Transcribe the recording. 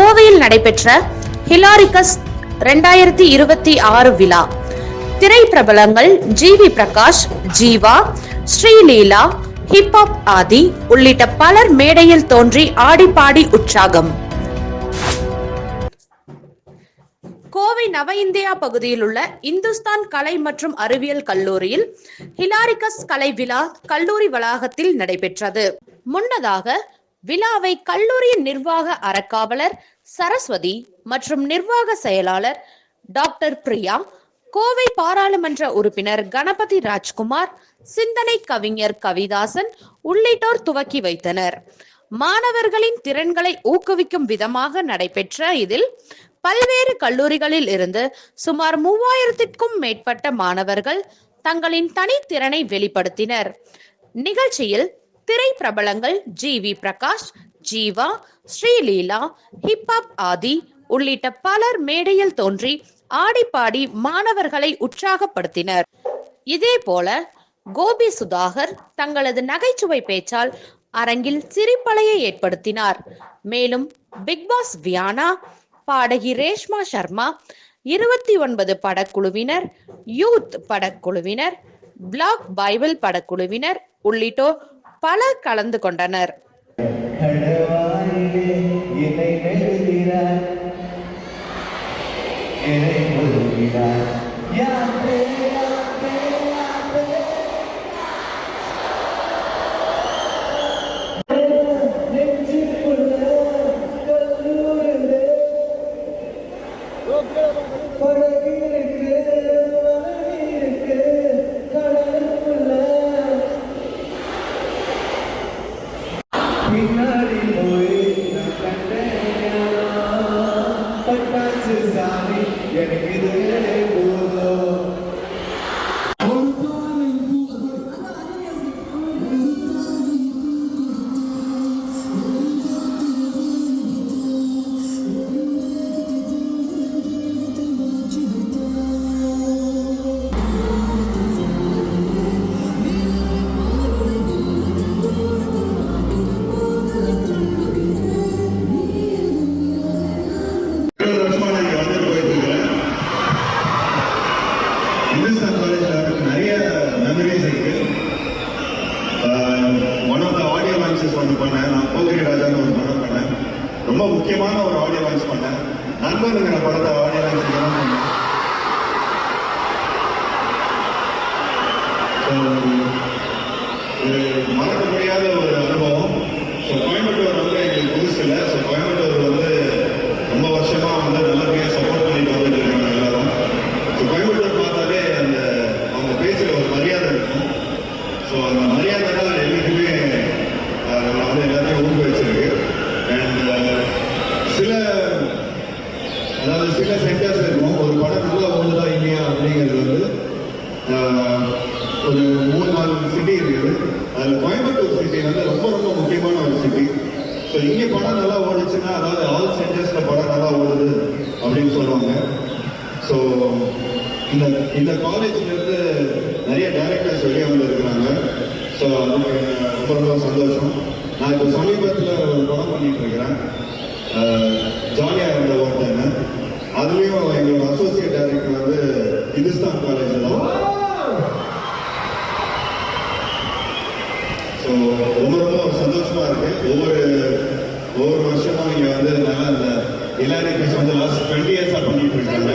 கோவையில் நடைபெற்ற ஹிலாரிகஸ் ரெண்டாயிரத்தி இருபத்தி ஆறு விழா. திரை பிரபலங்கள் G V Prakash Jiiva Sreeleela hip hop Adhi உள்ளிட்ட பலர் மேடையில் தோன்றி ஆடிப்பாடி உற்சாகம். கோவை நவ இந்தியா பகுதியில் உள்ள இந்துஸ்தான் கலை மற்றும் அறிவியல் கல்லூரியில் ஹிலாரிகஸ் கலை விழா கல்லூரி வளாகத்தில் நடைபெற்றது. முன்னதாக விழாவை கல்லூரியின் நிர்வாக அறக்காவலர் சரஸ்வதி மற்றும் நிர்வாக செயலாளர் டாக்டர் பிரியா கோவை பாராளுமன்ற உறுப்பினர் கணபதி ராஜ்குமார் சிந்தனை கவிஞர் கவிதாசன் உள்ளிட்டோர் துவக்கி வைத்தனர். மாணவர்களின் திறன்களை ஊக்குவிக்கும் விதமாக நடைபெற்ற இதில் பல்வேறு கல்லூரிகளில் இருந்து சுமார் மூவாயிரத்திற்கும் மேற்பட்ட மாணவர்கள் தங்களின் தனித்திறனை வெளிப்படுத்தினர். நிகழ்ச்சியில் திரை பிரபலங்கள் G V Prakash Jiiva Sreeleela hip hop Adhi உள்ளிட்ட பலர் மேடையில் தோன்றி ஆடிப்பாடி மாணவர்களை உற்சாகப்படுத்தினர். இதேபோல கோபி சுதாகர் தங்களது நகைச்சுவை பேச்சால் அரங்கில் சிரிப்பலையை ஏற்படுத்தினார். மேலும் பிக் பாஸ் வியானா பாடகி ரேஷ்மா சர்மா இருபத்தி ஒன்பது படக்குழுவினர் யூத் படக்குழுவினர் பிளாக் பைபிள் படக்குழுவினர் உள்ளிட்டோர் பலர் கலந்து கொண்டனர் Yeah. மே சார் காலேஜில் நிறைய மெமரிஸ் இருக்கு. One of the audio launches ஒன்று பண்ணேன். நான் போக்கிரி ராஜான்னு ஒரு படம் பண்ணேன். ரொம்ப முக்கியமான ஒரு ஆடியோ லான்ச் பண்ணேன். நண்பனுங்கிற படத்தை ஆடியோ லான்ச் பண்ணேன்? இது மறக்க முடியாத ஒரு அனுபவம் ஸோ கோயம்புத்தூர் வந்து எங்களுக்கு புதுசு இல்லை ஸோ கோயம்புத்தூர் வந்து ரொம்ப வருஷமா வந்து நல்லபடியாக சப்போர்ட் பண்ணிட்டு வந்துட்டு இருக்காங்க எல்லாரும் ஸோ கோயம்புத்தூர் பார்த்தாலே அந்த அவங்க பேசுகிற ஒரு மரியாதை இருக்கும் ஸோ அந்த மரியாதை தான் என்றைக்குமே நம்ம வந்து எல்லாத்தையும் ஊக்குவிச்சிருக்கு. அண்ட் சில அதாவது சில சென்டர்ஸ் இருக்கும். ஒரு படம் நல்லா ஓடுதா இல்லையா அப்படிங்கிறது வந்து ஒரு மூணு நாலு சிட்டி இருக்குது. அதில் கோயம்புத்தூர் சிட்டி வந்து ரொம்ப ரொம்ப முக்கியமான ஒரு சிட்டி ஸோ இங்கே படம் நல்லா ஓடுச்சுன்னா அதாவது ஆல் சென்டர்ஸில் படம் நல்லா ஓடுது அப்படின்னு சொல்லுவாங்க. ஸோ இந்த இந்த காலேஜ்லேருந்து நிறைய டைரக்டர்ஸ் வெளியே வந்துருக்கிறாங்க. ஸோ அதுக்கு ரொம்ப ரொம்ப சந்தோஷம். நான் இப்போ சமீபத்தில் ஒரு படம் பண்ணிட்டு இருக்கிறேன் ஜாலியாக இருந்த ஓட்டுன்னு. அதுலேயும் எங்களோட அசோசியேட் டைரக்டர் வந்து இந்துஸ்தான் காலேஜ் தான். ஸோ ரொம்ப ரொம்ப சந்தோஷமாக இருக்குது ஒவ்வொரு ஒவ்வொரு வருஷமும் இங்கே வந்து நல்லா இந்த எல்லாரையும் வந்து லாஸ்ட் டுவெண்ட்டி இயர்ஸாக பண்ணிட்டு இருக்காங்க